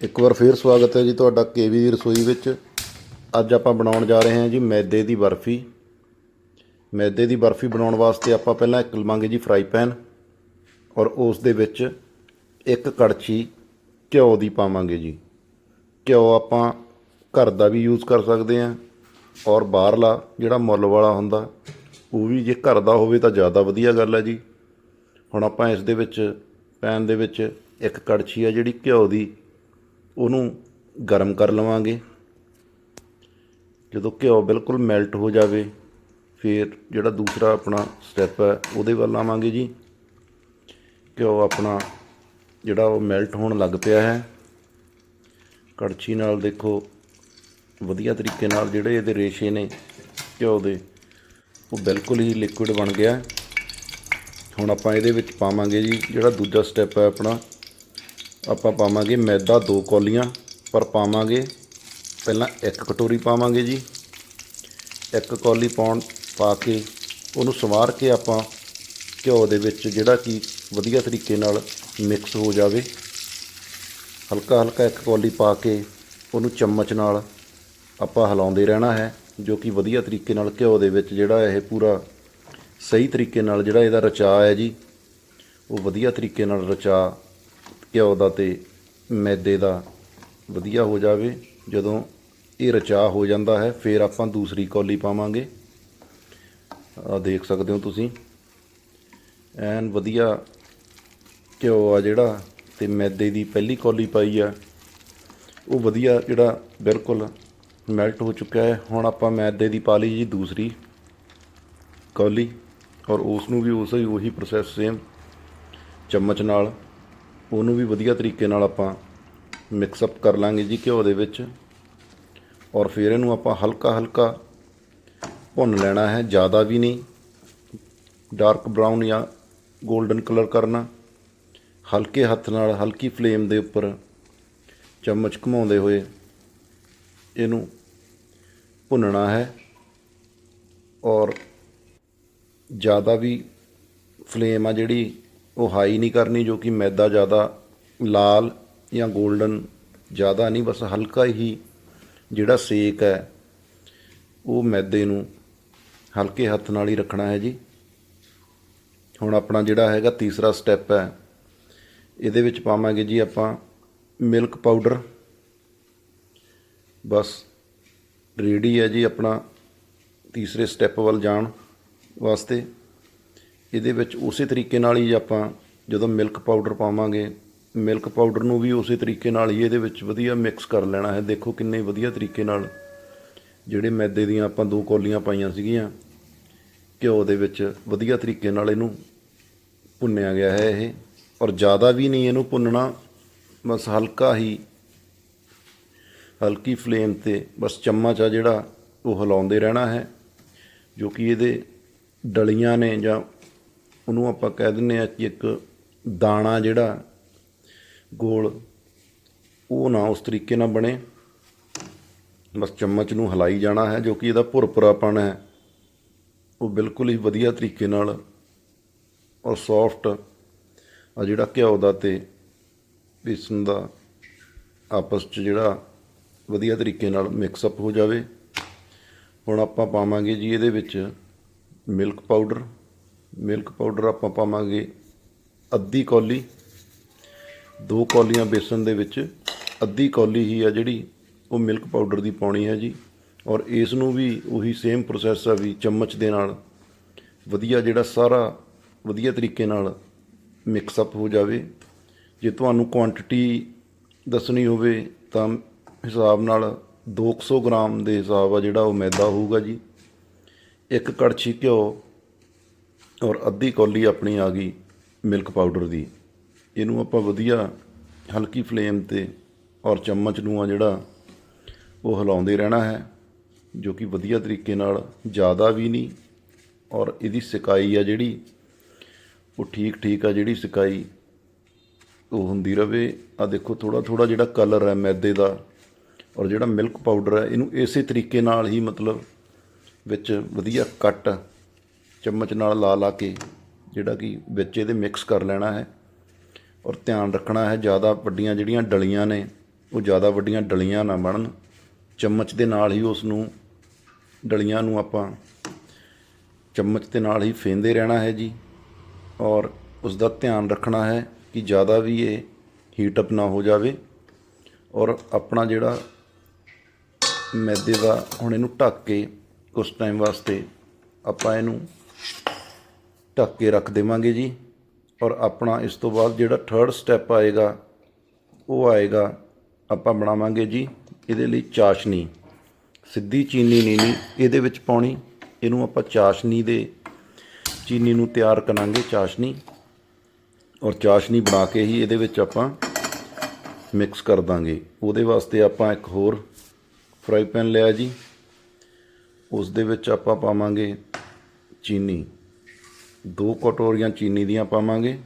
ਇੱਕ ਵਾਰ ਫੇਰ ਸਵਾਗਤ ਹੈ ਜੀ ਤੁਹਾਡਾ ਕੇਵੀ ਦੀ ਰਸੋਈ ਵਿੱਚ। ਅੱਜ ਆਪਾਂ ਬਣਾਉਣ ਜਾ ਰਹੇ ਹਾਂ ਜੀ ਮੈਦੇ ਦੀ ਬਰਫੀ। ਮੈਦੇ ਦੀ ਬਰਫੀ ਬਣਾਉਣ ਵਾਸਤੇ ਆਪਾਂ ਪਹਿਲਾਂ ਇੱਕ ਲਵਾਂਗੇ ਜੀ ਫਰਾਈ ਪੈਨ ਔਰ ਉਸ ਦੇ ਵਿੱਚ ਇੱਕ ਕੜਛੀ ਘਿਓ ਦੀ ਪਾਵਾਂਗੇ ਜੀ। ਘਿਓ ਆਪਾਂ ਘਰ ਦਾ ਵੀ ਯੂਜ਼ ਕਰ ਸਕਦੇ ਹਾਂ ਔਰ ਬਾਹਰਲਾ ਜਿਹੜਾ ਮੁੱਲ ਵਾਲਾ ਹੁੰਦਾ, ਉਹ ਵੀ ਜੇ ਘਰ ਦਾ ਹੋਵੇ ਤਾਂ ਜ਼ਿਆਦਾ ਵਧੀਆ ਗੱਲ ਹੈ ਜੀ। ਹੁਣ ਆਪਾਂ ਇਸ ਦੇ ਵਿੱਚ, ਪੈਨ ਦੇ ਵਿੱਚ ਇੱਕ ਕੜਛੀ ਆ ਜਿਹੜੀ ਘਿਓ ਦੀ ਉਹਨੂੰ ਗਰਮ ਕਰ ਲਵਾਂਗੇ। ਜਦੋਂ ਘਿਓ ਬਿਲਕੁਲ ਮੈਲਟ ਹੋ ਜਾਵੇ, ਫਿਰ ਜਿਹੜਾ ਦੂਸਰਾ ਆਪਣਾ ਸਟੈਪ ਹੈ, ਉਹਦੇ ਵੱਲ ਆਵਾਂਗੇ ਜੀ। ਘਿਓ ਆਪਣਾ ਜਿਹੜਾ ਉਹ ਮੈਲਟ ਹੋਣ ਲੱਗ ਪਿਆ ਹੈ। ਕੜਛੀ ਨਾਲ ਦੇਖੋ, ਵਧੀਆ ਤਰੀਕੇ ਨਾਲ ਜਿਹੜੇ ਇਹਦੇ ਰੇਸ਼ੇ ਨੇ ਘਿਓ ਦੇ, ਉਹ ਬਿਲਕੁਲ ਹੀ ਲਿਕੁਇਡ ਬਣ ਗਿਆ। ਹੁਣ ਆਪਾਂ ਇਹਦੇ ਵਿੱਚ ਪਾਵਾਂਗੇ ਜੀ, ਜਿਹੜਾ ਦੂਜਾ ਸਟੈਪ ਹੈ ਆਪਣਾ ਆਪਾਂ ਪਾਵਾਂਗੇ ਮੈਦਾ ਦੋ ਕੌਲੀਆਂ, ਪਰ ਪਾਵਾਂਗੇ ਪਹਿਲਾਂ ਇੱਕ ਕਟੋਰੀ ਪਾਵਾਂਗੇ ਜੀ। ਇੱਕ ਕੌਲੀ ਪਾਉਣ, ਪਾ ਕੇ ਉਹਨੂੰ ਸਵਾਰ ਕੇ ਆਪਾਂ ਘਿਓ ਦੇ ਵਿੱਚ ਜਿਹੜਾ ਕਿ ਵਧੀਆ ਤਰੀਕੇ ਨਾਲ ਮਿਕਸ ਹੋ ਜਾਵੇ। ਹਲਕਾ ਹਲਕਾ ਇੱਕ ਕੌਲੀ ਪਾ ਕੇ ਉਹਨੂੰ ਚਮਚ ਨਾਲ ਆਪਾਂ ਹਿਲਾਉਂਦੇ ਰਹਿਣਾ ਹੈ, ਜੋ ਕਿ ਵਧੀਆ ਤਰੀਕੇ ਨਾਲ ਘਿਓ ਦੇ ਵਿੱਚ ਜਿਹੜਾ ਇਹ ਪੂਰਾ ਸਹੀ ਤਰੀਕੇ ਨਾਲ ਜਿਹੜਾ ਇਹਦਾ ਰਚਾ ਹੈ ਜੀ, ਉਹ ਵਧੀਆ ਤਰੀਕੇ ਨਾਲ ਰਚਾ ਘਿਓ ਦਾ ਤੇ ਮੈਦੇ ਦਾ ਵਧੀਆ ਹੋ ਜਾਵੇ, ਜਦੋਂ ਇਹ ਰਚਾ ਹੋ ਜਾਂਦਾ ਹੈ, ਫਿਰ ਆਪਾਂ ਦੂਸਰੀ ਕੌਲੀ ਪਾਵਾਂਗੇ। ਆ ਦੇਖ ਸਕਦੇ ਹੋ ਤੁਸੀਂ। ਐਨ ਵਧੀਆ ਘਿਓ ਆ ਜਿਹੜਾ, ਤੇ ਮੈਦੇ ਦੀ ਪਹਿਲੀ ਕੌਲੀ ਪਾਈ ਆ। ਉਹ ਵਧੀਆ ਜਿਹੜਾ ਬਿਲਕੁਲ ਮੈਲਟ ਹੋ ਚੁੱਕਾ ਹੈ। ਹੁਣ ਆਪਾਂ ਮੈਦੇ ਦੀ ਪਾ ਲਈ ਜੀ ਦੂਸਰੀ ਕੌਲੀ, ਔਰ ਉਸ ਨੂੰ ਵੀ ਉਸੇ ਉਹੀ ਪ੍ਰੋਸੈਸ ਸੇਮ ਚਮਚ ਨਾਲ ਉਹਨੂੰ ਵੀ ਵਧੀਆ ਤਰੀਕੇ ਨਾਲ ਆਪਾਂ ਮਿਕਸ ਅਪ ਕਰ ਲਾਂਗੇ ਜੀ ਘਿਓ ਦੇ ਵਿੱਚ। ਔਰ ਫਿਰ ਇਹਨੂੰ ਆਪਾਂ ਹਲਕਾ ਹਲਕਾ ਭੁੰਨ ਲੈਣਾ ਹੈ, ਜ਼ਿਆਦਾ ਵੀ ਨਹੀਂ। ਡਾਰਕ ਬਰਾਊਨ ਜਾਂ 골ਡਨ ਕਲਰ ਕਰਨਾ। ਹਲਕੇ ਹੱਥ ਨਾਲ, ਹਲਕੀ ਫਲੇਮ ਦੇ ਉੱਪਰ ਚਮਚ ਘੁਮਾਉਂਦੇ ਹੋਏ ਇਹਨੂੰ ਭੁੰਨਣਾ ਹੈ। ਔਰ ਜ਼ਿਆਦਾ ਵੀ ਫਲੇਮ ਆ ਜਿਹੜੀ ਉਹ ਹਾਈ ਨਹੀਂ ਕਰਨੀ ਜੋ ਕਿ ਮੈਦਾ ਜ਼ਿਆਦਾ, ਲਾਲ ਜਾਂ 골ਡਨ ਜ਼ਿਆਦਾ ਨਹੀਂ, ਬਸ ਹਲਕਾ ਹੀ ਜਿਹੜਾ ਸੇਕ ਹੈ, ਉਹ ਮੈਦੇ ਨੂੰ ਹਲਕੇ ਹੱਥ ਨਾਲ ਹੀ ਰੱਖਣਾ ਹੈ ਜੀ। ਹੁਣ ਆਪਣਾ ਜਿਹੜਾ ਹੈਗਾ ਤੀਸਰਾ ਸਟੈਪ ਹੈ, ਇਹਦੇ ਵਿੱਚ ਪਾਵਾਂਗੇ ਜੀ ਆਪਾਂ ਮਿਲਕ ਪਾਊਡਰ ਬਸ ਰੈਡੀ ਹੈ ਜੀ ਆਪਣਾ ਤੀਸਰੇ ਸਟੈਪ ਵੱਲ ਜਾਣ ਵਾਸਤੇ। ਇਹਦੇ ਵਿੱਚ ਉਸੇ ਤਰੀਕੇ ਨਾਲ ਹੀ ਆਪਾਂ ਜਦੋਂ ਮਿਲਕ ਪਾਊਡਰ ਪਾਵਾਂਗੇ ਮਿਲਕ ਪਾਊਡਰ ਨੂੰ ਵੀ ਉਸੇ ਤਰੀਕੇ ਨਾਲ ਹੀ ਇਹਦੇ ਵਿੱਚ ਵਧੀਆ ਮਿਕਸ ਕਰ ਲੈਣਾ ਹੈ। ਦੇਖੋ ਕਿੰਨੇ ਵਧੀਆ ਤਰੀਕੇ ਨਾਲ ਜਿਹੜੇ ਮੈਦੇ ਦੀਆਂ ਆਪਾਂ ਦੋ ਕੌਲੀਆਂ ਪਾਈਆਂ ਸੀਗੀਆਂ, ਘਿਓ ਦੇ ਵਿੱਚ ਵਧੀਆ ਤਰੀਕੇ ਨਾਲ ਇਹਨੂੰ ਭੁੰਨਿਆ ਗਿਆ ਹੈ ਇਹ। ਔਰ ਜ਼ਿਆਦਾ ਵੀ ਨਹੀਂ ਇਹਨੂੰ ਭੁੰਨਣਾ, ਬਸ ਹਲਕਾ ਹੀ, ਹਲਕੀ ਫਲੇਮ ਤੇ ਬਸ ਚਮਚ ਆ ਜਿਹੜਾ ਉਹ ਹਿਲਾਉਂਦੇ ਰਹਿਣਾ ਹੈ, ਜੋ ਕਿ ਇਹਦੇ ਡਲੀਆਂ ਨੇ ਜਾਂ ਉਹਨੂੰ ਆਪਾਂ ਕਹਿ ਦਿੰਨੇ ਆ ਕਿ ਇੱਕ ਦਾਣਾ ਜਿਹੜਾ ਗੋਲ, ਉਹ ਨਾ ਉਸ ਤਰੀਕੇ ਨਾਲ ਬਣੇ। ਬਸ ਚਮਚ ਨੂੰ ਹਿਲਾਈ ਜਾਣਾ ਹੈ, ਜੋ ਕਿ ਇਹਦਾ ਭੁਰਭੁਰਾਪਣ ਹੈ। ਉਹ ਬਿਲਕੁਲ ਹੀ ਵਧੀਆ ਤਰੀਕੇ ਨਾਲ ਔਰ ਸੌਫਟ ਆ ਜਿਹੜਾ ਘਿਓ ਦਾ ਤੇ ਬੇਸਨ ਦਾ ਆਪਸ 'ਚ ਜਿਹੜਾ ਵਧੀਆ ਤਰੀਕੇ ਨਾਲ ਮਿਕਸ ਅਪ ਹੋ ਜਾਵੇ। ਹੁਣ ਆਪਾਂ ਪਾਵਾਂਗੇ ਜੀ ਇਹਦੇ ਵਿੱਚ ਮਿਲਕ ਪਾਊਡਰ ਮਿਲਕ ਪਾਊਡਰ ਆਪਾਂ ਪਾਵਾਂਗੇ ਅੱਧੀ ਕੌਲੀ, ਦੋ ਕੌਲੀਆਂ ਬੇਸਨ ਦੇ ਵਿੱਚ। ਅੱਧੀ ਕੌਲੀ ਹੀ ਆ ਜਿਹੜੀ ਉਹ ਮਿਲਕ ਪਾਊਡਰ ਦੀ ਪਾਉਣੀ ਹੈ ਜੀ। ਔਰ ਇਸ ਨੂੰ ਵੀ ਉਹੀ ਸੇਮ ਪ੍ਰੋਸੈਸ ਆ ਵੀ ਚਮਚ ਦੇ ਨਾਲ ਵਧੀਆ ਜਿਹੜਾ ਸਾਰਾ ਵਧੀਆ ਤਰੀਕੇ ਨਾਲ ਮਿਕਸ ਅਪ ਹੋ ਜਾਵੇ। ਜੇ ਤੁਹਾਨੂੰ ਕੁਆਂਟੀਟੀ ਦੱਸਣੀ ਹੋਵੇ ਤਾਂ ਹਿਸਾਬ ਨਾਲ 200 ਗ੍ਰਾਮ ਦੇ ਹਿਸਾਬ ਆ ਜਿਹੜਾ ਉਹ ਮੈਦਾ ਹੋਊਗਾ ਜੀ। ਇੱਕ ਕੜਛੀ ਘਿਓ ਔਰ ਅੱਧੀ ਕੌਲੀ ਆਪਣੀ ਆ ਗਈ ਮਿਲਕ ਪਾਊਡਰ ਦੀ। ਇਹਨੂੰ ਆਪਾਂ ਵਧੀਆ ਹਲਕੀ ਫਲੇਮ ਤੇ ਔਰ ਚਮਚ ਨੂੰ ਆ ਜਿਹੜਾ ਉਹ ਹਿਲਾਉਂਦੇ ਰਹਿਣਾ ਹੈ, ਜੋ ਕਿ ਵਧੀਆ ਤਰੀਕੇ ਨਾਲ ਜ਼ਿਆਦਾ ਵੀ ਨਹੀਂ ਔਰ ਇਹਦੀ ਸਿਕਾਈ ਆ ਜਿਹੜੀ, ਉਹ ਠੀਕ ਠੀਕ ਆ ਜਿਹੜੀ ਸਿਕਾਈ ਉਹ ਹੁੰਦੀ ਰਵੇ। ਆ ਦੇਖੋ ਥੋੜਾ ਥੋੜਾ ਜਿਹੜਾ ਕਲਰ ਹੈ ਮੈਦੇ ਦਾ ਔਰ ਜਿਹੜਾ ਮਿਲਕ ਪਾਊਡਰ ਹੈ, ਇਹਨੂੰ ਇਸੇ ਤਰੀਕੇ ਨਾਲ ਹੀ ਮਤਲਬ ਵਿੱਚ ਵਧੀਆ ਕੱਟ ਚਮਚ ਨਾਲ ਲਾ ਲਾ ਕੇ ਜਿਹੜਾ ਕਿ ਵਿੱਚ ਇਹਦੇ ਮਿਕਸ ਕਰ ਲੈਣਾ ਹੈ ਔਰ ਧਿਆਨ ਰੱਖਣਾ ਹੈ ਜ਼ਿਆਦਾ ਵੱਡੀਆਂ ਜਿਹੜੀਆਂ ਡਲੀਆਂ ਨੇ, ਉਹ ਜ਼ਿਆਦਾ ਵੱਡੀਆਂ ਡਲੀਆਂ ਨਾ ਬਣਨ। ਚਮਚ ਦੇ ਨਾਲ ਹੀ ਉਸ ਨੂੰ ਡਲੀਆਂ ਨੂੰ ਆਪਾਂ ਚਮਚ ਦੇ ਨਾਲ ਹੀ ਫੇਂਦੇ ਰਹਿਣਾ ਹੈ ਜੀ ਔਰ ਉਸ ਦਾ ਧਿਆਨ ਰੱਖਣਾ ਹੈ ਕਿ ਜ਼ਿਆਦਾ ਵੀ ਇਹ ਹੀਟ ਅਪ ਨਾ ਹੋ ਜਾਵੇ ਔਰ ਆਪਣਾ ਜਿਹੜਾ ਮੈਦੇ ਦਾ ਹੁਣ ਇਹਨੂੰ ਢੱਕ ਕੇ ਕੁਝ ਟਾਈਮ ਵਾਸਤੇ ਆਪਾਂ ਇਹਨੂੰ ਢੱਕ ਕੇ ਰੱਖ ਦੇਵਾਂਗੇ ਜੀ। ਔਰ ਆਪਣਾ ਇਸ ਤੋਂ ਬਾਅਦ ਜਿਹੜਾ ਥਰਡ ਸਟੈਪ ਆਏਗਾ, ਉਹ ਆਏਗਾ, ਆਪਾਂ ਬਣਾਵਾਂਗੇ ਜੀ ਇਹਦੇ ਲਈ ਚਾਸ਼ਨੀ। ਸਿੱਧੀ ਚੀਨੀ ਨਹੀਂ ਨਹੀਂ, ਇਹਦੇ ਵਿੱਚ ਪਾਉਣੀ। ਇਹਨੂੰ ਆਪਾਂ ਚਾਸ਼ਨੀ ਦੇ ਚੀਨੀ ਨੂੰ ਤਿਆਰ ਕਰਾਂਗੇ, ਚਾਸ਼ਨੀ। ਔਰ ਚਾਸ਼ਨੀ ਬਣਾ ਕੇ ਹੀ ਇਹਦੇ ਵਿੱਚ ਆਪਾਂ ਮਿਕਸ ਕਰ ਦਾਂਗੇ। ਉਹਦੇ ਵਾਸਤੇ ਆਪਾਂ ਇੱਕ ਹੋਰ ਫਰਾਈ ਪੈਨ ਲਿਆ ਜੀ। ਉਸ ਦੇ ਵਿੱਚ ਆਪਾਂ ਪਾਵਾਂਗੇ ਚੀਨੀ। ਦੋ ਕਟੋਰੀਆਂ ਚੀਨੀ ਦੀਆਂ ਪਾਵਾਂਗੇ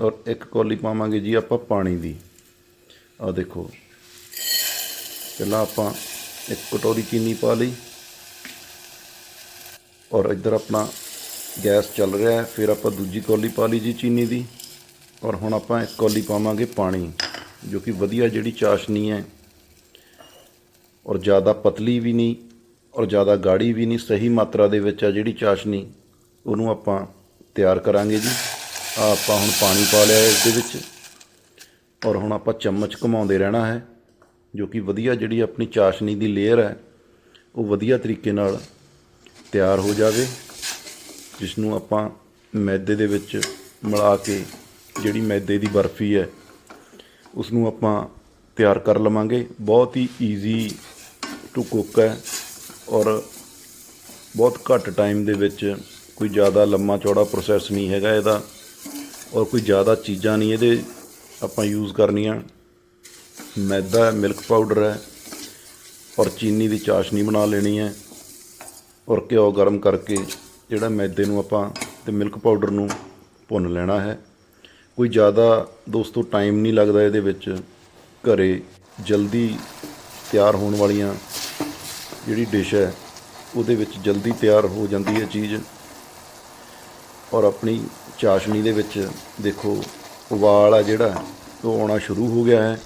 ਔਰ ਇੱਕ ਕੌਲੀ ਪਾਵਾਂਗੇ ਜੀ ਆਪਾਂ ਪਾਣੀ ਦੀ। ਆ ਦੇਖੋ। ਪਹਿਲਾਂ ਆਪਾਂ ਇੱਕ ਕਟੋਰੀ ਚੀਨੀ ਪਾ ਲਈ। ਔਰ ਇੱਧਰ ਆਪਣਾ ਗੈਸ ਚੱਲ ਰਿਹਾ ਹੈ, ਫਿਰ ਆਪਾਂ ਦੂਜੀ ਕੌਲੀ ਪਾ ਲਈ ਜੀ ਚੀਨੀ ਦੀ। ਔਰ ਹੁਣ ਆਪਾਂ ਇੱਕ ਕੌਲੀ ਪਾਵਾਂਗੇ ਪਾਣੀ, ਜੋ ਕਿ ਵਧੀਆ ਜਿਹੜੀ ਚਾਸ਼ਨੀ ਹੈ। ਔਰ ਜ਼ਿਆਦਾ ਪਤਲੀ ਵੀ ਨਹੀਂ ਔਰ ਜ਼ਿਆਦਾ ਗਾੜੀ ਵੀ ਨਹੀਂ, ਸਹੀ ਮਾਤਰਾ ਦੇ ਵਿੱਚ ਆ ਜਿਹੜੀ ਚਾਸ਼ਨੀ, ਉਹਨੂੰ ਆਪਾਂ ਤਿਆਰ ਕਰਾਂਗੇ ਜੀ। ਆ ਆਪਾਂ ਹੁਣ ਪਾਣੀ ਪਾ ਲਿਆ ਹੈ ਇਸ ਦੇ ਵਿੱਚ। ਔਰ ਹੁਣ ਆਪਾਂ ਚਮਚ ਘੁਮਾਉਂਦੇ ਰਹਿਣਾ ਹੈ, ਜੋ ਕਿ ਵਧੀਆ ਜਿਹੜੀ ਆਪਣੀ ਚਾਸ਼ਨੀ ਦੀ ਲੇਅਰ ਹੈ, ਉਹ ਵਧੀਆ ਤਰੀਕੇ ਨਾਲ ਤਿਆਰ ਹੋ ਜਾਵੇ ਜਿਸ ਨੂੰ ਆਪਾਂ ਮੈਦੇ ਦੇ ਵਿੱਚ ਮਿਲਾ ਕੇ ਜਿਹੜੀ ਮੈਦੇ ਦੀ ਬਰਫੀ ਹੈ ਉਸ ਨੂੰ ਆਪਾਂ ਤਿਆਰ ਕਰ ਲਵਾਂਗੇ। ਬਹੁਤ ਹੀ ਈਜ਼ੀ ਟੂ ਕੁੱਕ ਹੈ। ਔਰ ਬਹੁਤ ਘੱਟ ਟਾਈਮ ਦੇ ਵਿੱਚ ਕੋਈ ਜ਼ਿਆਦਾ ਲੰਮਾ ਚੌੜਾ ਪ੍ਰੋਸੈਸ ਨਹੀਂ ਹੈਗਾ ਇਹਦਾ ਔਰ ਕੋਈ ਜ਼ਿਆਦਾ ਚੀਜ਼ਾਂ ਨਹੀਂ ਇਹਦੇ ਆਪਾਂ ਯੂਜ਼ ਕਰਨੀਆਂ। ਮੈਦਾ ਮਿਲਕ ਪਾਊਡਰ ਹੈ ਔਰ ਚੀਨੀ ਦੀ ਚਾਸ਼ਨੀ ਬਣਾ ਲੈਣੀ ਹੈ ਔਰ ਘਿਓ ਗਰਮ ਕਰਕੇ ਜਿਹੜਾ ਮੈਦੇ ਨੂੰ ਆਪਾਂ ਤੇ ਮਿਲਕ ਪਾਊਡਰ ਨੂੰ ਭੁੰਨ ਲੈਣਾ ਹੈ। ਕੋਈ ਜ਼ਿਆਦਾ ਦੋਸਤੋ ਟਾਈਮ ਨਹੀਂ ਲੱਗਦਾ ਇਹਦੇ ਵਿੱਚ। ਘਰੇ ਜਲਦੀ ਤਿਆਰ ਹੋਣ ਵਾਲੀਆਂ ਜਿਹੜੀ ਡਿਸ਼ ਹੈ, ਉਹਦੇ ਵਿੱਚ ਜਲਦੀ ਤਿਆਰ ਹੋ ਜਾਂਦੀ ਹੈ ਚੀਜ਼। ਔਰ ਆਪਣੀ ਚਾਸ਼ਨੀ ਦੇ ਵਿੱਚ ਦੇਖੋ, ਉਬਾਲ ਆ ਜਿਹੜਾ, ਉਹ ਆਉਣਾ ਸ਼ੁਰੂ ਹੋ ਗਿਆ ਹੈ।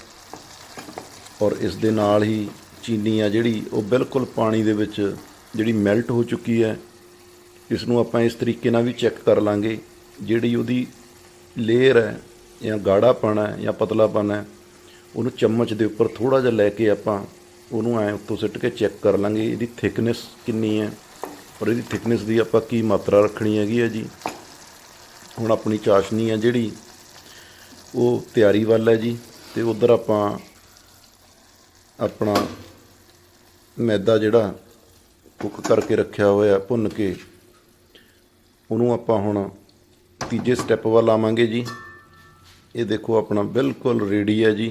ਔਰ ਇਸ ਦੇ ਨਾਲ ਹੀ ਚੀਨੀ ਆ ਜਿਹੜੀ, ਉਹ ਬਿਲਕੁਲ ਪਾਣੀ ਦੇ ਵਿੱਚ ਜਿਹੜੀ ਮੈਲਟ ਹੋ ਚੁੱਕੀ ਹੈ। ਇਸ ਨੂੰ ਆਪਾਂ ਇਸ ਤਰੀਕੇ ਨਾਲ ਵੀ ਚੈੱਕ ਕਰ ਲਾਂਗੇ। ਜਿਹੜੀ ਉਹਦੀ ਲੇਅਰ ਹੈ, ਜਾਂ ਗਾੜਾਪਣ ਹੈ, ਜਾਂ ਪਤਲਾਪਣ ਹੈ, ਉਹਨੂੰ ਚਮਚ ਦੇ ਉੱਪਰ ਥੋੜਾ ਜਿਹਾ ਲੈ ਕੇ ਆਪਾਂ ਉਹਨੂੰ ਐ ਉੱਤੋਂ ਸਿੱਟ ਕੇ ਚੈੱਕ ਕਰ ਲਾਂਗੇ ਇਹਦੀ ਥਿਕਨੈਸ ਕਿੰਨੀ ਹੈ। ਔਰ ਇਹਦੀ ਥਿਕਨੈਸ ਦੀ ਆਪਾਂ ਕੀ ਮਾਤਰਾ ਰੱਖਣੀ ਹੈਗੀ ਹੈ ਜੀ? ਹੁਣ ਆਪਣੀ ਚਾਸ਼ਨੀ ਹੈ ਜਿਹੜੀ, ਉਹ ਤਿਆਰੀ ਵੱਲ ਹੈ ਜੀ ਤੇ ਉਧਰ ਆਪਾਂ ਆਪਣਾ ਮੈਦਾ ਜਿਹੜਾ ਕੁੱਕ ਕਰਕੇ ਰੱਖਿਆ ਹੋਇਆ ਭੁੰਨ ਕੇ, ਉਹਨੂੰ ਆਪਾਂ ਹੁਣ ਤੀਜੇ ਸਟੈਪ ਵੱਲ ਆਵਾਂਗੇ ਜੀ। ਇਹ ਦੇਖੋ ਆਪਣਾ ਬਿਲਕੁਲ ਰੈਡੀ ਹੈ ਜੀ।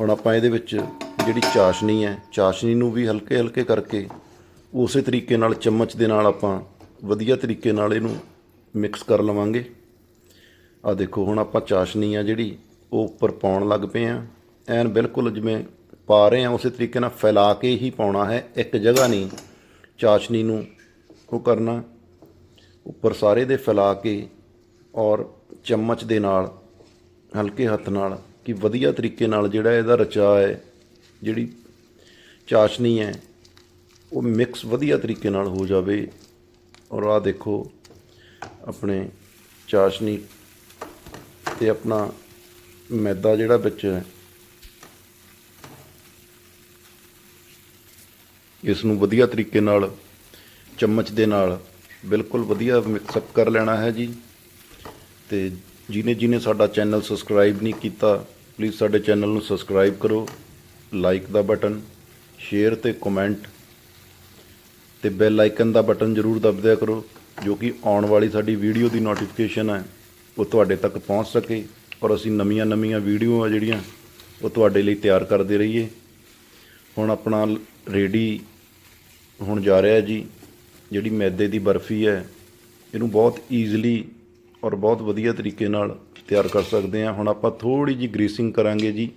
ਹੁਣ ਆਪਾਂ ਇਹਦੇ ਵਿੱਚ ਜਿਹੜੀ ਚਾਸ਼ਨੀ ਹੈ, ਚਾਸ਼ਨੀ ਨੂੰ ਵੀ ਹਲਕੇ ਹਲਕੇ ਕਰਕੇ ਉਸੇ ਤਰੀਕੇ ਨਾਲ ਚਮਚ ਦੇ ਨਾਲ ਆਪਾਂ ਵਧੀਆ ਤਰੀਕੇ ਨਾਲ ਇਹਨੂੰ ਮਿਕਸ ਕਰ ਲਵਾਂਗੇ। ਆ ਦੇਖੋ, ਹੁਣ ਆਪਾਂ ਚਾਸ਼ਨੀ ਆ ਜਿਹੜੀ, ਉਹ ਉੱਪਰ ਪਾਉਣ ਲੱਗ ਪਏ ਆ। ਐਨ ਬਿਲਕੁਲ ਜਿਵੇਂ ਪਾ ਰਹੇ ਆ, ਉਸੇ ਤਰੀਕੇ ਨਾਲ ਫੈਲਾ ਕੇ ਹੀ ਪਾਉਣਾ ਹੈ। ਇੱਕ ਜਗ੍ਹਾ ਨਹੀਂ ਚਾਸ਼ਨੀ ਨੂੰ ਉਹ ਕਰਨਾ। ਉੱਪਰ ਸਾਰੇ ਦੇ ਫੈਲਾ ਕੇ ਔਰ ਚਮਚ ਦੇ ਨਾਲ, ਹਲਕੇ ਹੱਥ ਨਾਲ, ਕਿ ਵਧੀਆ ਤਰੀਕੇ ਨਾਲ ਜਿਹੜਾ ਇਹਦਾ ਰਚਾ ਹੈ ਜਿਹੜੀ ਚਾਸ਼ਨੀ ਹੈ, ਉਹ ਮਿਕਸ ਵਧੀਆ ਤਰੀਕੇ ਨਾਲ ਹੋ ਜਾਵੇ। ਔਰ ਆ ਦੇਖੋ, ਆਪਣੇ ਚਾਸ਼ਨੀ ਤੇ ਆਪਣਾ ਮੈਦਾ ਜਿਹੜਾ ਵਿੱਚ ਹੈ ਇਸ ਨੂੰ ਵਧੀਆ ਤਰੀਕੇ ਨਾਲ, ਚਮਚ ਦੇ ਨਾਲ ਬਿਲਕੁਲ ਵਧੀਆ ਮਿਕਸ ਅਪ ਕਰ ਲੈਣਾ ਹੈ ਜੀ। ਤੇ ਜਿਹਨੇ ਜਿਹਨੇ ਸਾਡਾ ਚੈਨਲ ਸਬਸਕ੍ਰਾਈਬ ਨਹੀਂ ਕੀਤਾ ਪਲੀਜ਼ ਸਾਡੇ ਚੈਨਲ ਨੂੰ ਸਬਸਕ੍ਰਾਈਬ ਕਰੋ। ਲਾਈਕ ਦਾ ਬਟਨ ਸ਼ੇਅਰ ਤੇ ਕਮੈਂਟ ਤੇ ਬੈਲ ਆਈਕਨ ਦਾ ਬਟਨ ਜ਼ਰੂਰ ਦਬਦਿਆ ਕਰੋ, ਜੋ ਕਿ ਆਉਣ ਵਾਲੀ ਸਾਡੀ ਵੀਡੀਓ ਦੀ ਨੋਟੀਫਿਕੇਸ਼ਨ ਹੈ, ਉਹ ਤੁਹਾਡੇ ਤੱਕ ਪਹੁੰਚ ਸਕੇ ਔਰ ਅਸੀਂ ਨਵੀਆਂ ਨਵੀਆਂ ਵੀਡੀਓ ਆ ਜਿਹੜੀਆਂ, ਉਹ ਤੁਹਾਡੇ ਲਈ ਤਿਆਰ ਕਰਦੇ ਰਹੀਏ। ਹੁਣ ਆਪਣਾ ਰੇਡੀ ਹੁਣ ਜਾ ਰਿਹਾ ਜੀ, ਜਿਹੜੀ ਮੈਦੇ ਦੀ ਬਰਫੀ ਹੈ, ਇਹਨੂੰ ਬਹੁਤ ਈਜ਼ੀਲੀ ਔਰ ਬਹੁਤ ਵਧੀਆ ਤਰੀਕੇ ਨਾਲ ਤਿਆਰ ਕਰ ਸਕਦੇ ਹਾਂ। ਹੁਣ ਆਪਾਂ ਥੋੜੀ ਜੀ ਗਰੀਸਿੰਗ ਕਰਾਂਗੇ ਜੀ।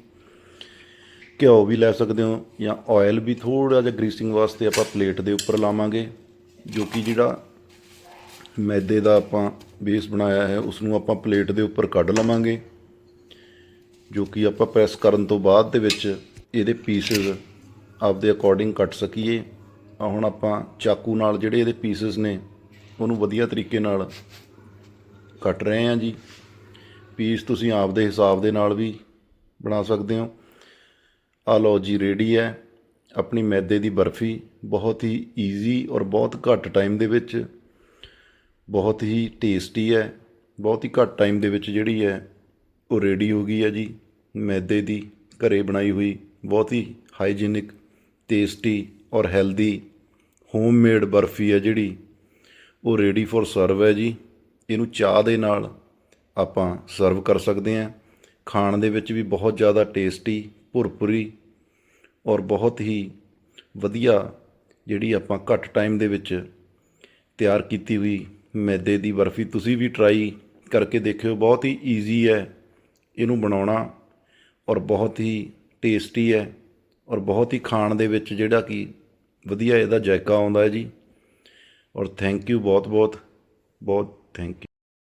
ਘਿਓ ਵੀ ਲੈ ਸਕਦੇ ਹੋ ਜਾਂ ਆਇਲ ਵੀ ਥੋੜਾ ਜਿਹਾ ਗਰੀਸਿੰਗ ਵਾਸਤੇ ਆਪਾਂ ਪਲੇਟ ਦੇ ਉੱਪਰ ਲਾਵਾਂਗੇ, ਜੋ ਕਿ ਜਿਹੜਾ ਮੈਦੇ ਦਾ ਆਪਾਂ ਬੇਸ ਬਣਾਇਆ ਹੈ ਉਸ ਨੂੰ ਆਪਾਂ ਪਲੇਟ ਦੇ ਉੱਪਰ ਕੱਢ ਲਵਾਂਗੇ, ਜੋ ਕਿ ਆਪਾਂ ਪ੍ਰੈਸ ਕਰਨ ਤੋਂ ਬਾਅਦ ਦੇ ਵਿੱਚ ਇਹਦੇ ਪੀਸਸ ਆਪਦੇ ਅਕੋਰਡਿੰਗ ਕੱਟ ਸਕੀਏ। ਆ ਹੁਣ ਆਪਾਂ ਚਾਕੂ ਨਾਲ ਜਿਹੜੇ ਇਹਦੇ ਪੀਸਸ ਨੇ, ਉਹਨੂੰ ਵਧੀਆ ਤਰੀਕੇ ਨਾਲ ਕੱਟ ਰਹੇ ਹਾਂ ਜੀ। ਪੀਸ ਤੁਸੀਂ ਆਪਦੇ ਹਿਸਾਬ ਦੇ ਨਾਲ ਵੀ ਬਣਾ ਸਕਦੇ ਹੋ। ਆ ਲਓ ਜੀ ਰੈਡੀ ਹੈ। ਆਪਣੀ ਮੈਦੇ ਦੀ ਬਰਫੀ ਬਹੁਤ ਹੀ ਈਜ਼ੀ ਔਰ ਬਹੁਤ ਘੱਟ ਟਾਈਮ ਦੇ ਵਿੱਚ, ਬਹੁਤ ਹੀ ਟੇਸਟੀ ਹੈ। ਬਹੁਤ ਹੀ ਘੱਟ ਟਾਈਮ ਦੇ ਵਿੱਚ ਜਿਹੜੀ ਹੈ, ਉਹ ਰੈਡੀ ਹੋ ਗਈ ਹੈ ਜੀ। ਮੈਦੇ ਦੀ ਘਰੇ ਬਣਾਈ ਹੋਈ ਬਹੁਤ ਹੀ ਹਾਈਜੀਨਿਕ ਟੇਸਟੀ ਔਰ ਹੈਲਦੀ ਹੋਮਮੇਡ ਬਰਫੀ ਹੈ ਜਿਹੜੀ। ਉਹ ਰੈਡੀ ਫॉर ਸਰਵ ਹੈ ਜੀ। ਇਹਨੂੰ ਚਾਹ ਦੇ ਨਾਲ ਆਪਾਂ ਸਰਵ ਕਰ ਸਕਦੇ ਹਾਂ। ਖਾਣ ਦੇ ਵਿੱਚ ਵੀ ਬਹੁਤ ਜ਼ਿਆਦਾ ਟੇਸਟੀ ਭੁਰਪੁਰੀ ਔਰ ਬਹੁਤ ਹੀ ਵਧੀਆ ਜਿਹੜੀ ਆਪਾਂ ਘੱਟ ਟਾਈਮ ਦੇ ਵਿੱਚ ਤਿਆਰ ਕੀਤੀ ਹੋਈ ਮੈਦੇ ਦੀ ਬਰਫੀ ਤੁਸੀਂ ਵੀ ਟਰਾਈ ਕਰਕੇ ਦੇਖਿਓ, ਬਹੁਤ ਹੀ ਈਜ਼ੀ ਹੈ ਇਹਨੂੰ ਬਣਾਉਣਾ ਔਰ ਬਹੁਤ ਹੀ ਟੇਸਟੀ ਹੈ ਔਰ ਬਹੁਤ ਹੀ ਖਾਣ ਦੇ ਵਿੱਚ ਜਿਹੜਾ ਕਿ ਵਧੀਆ ਇਹਦਾ ਜਾਇਕਾ ਆਉਂਦਾ ਹੈ ਜੀ ਔਰ ਥੈਂਕ ਯੂ ਬਹੁਤ ਬਹੁਤ ਬਹੁਤ ਥੈਂਕ ਯੂ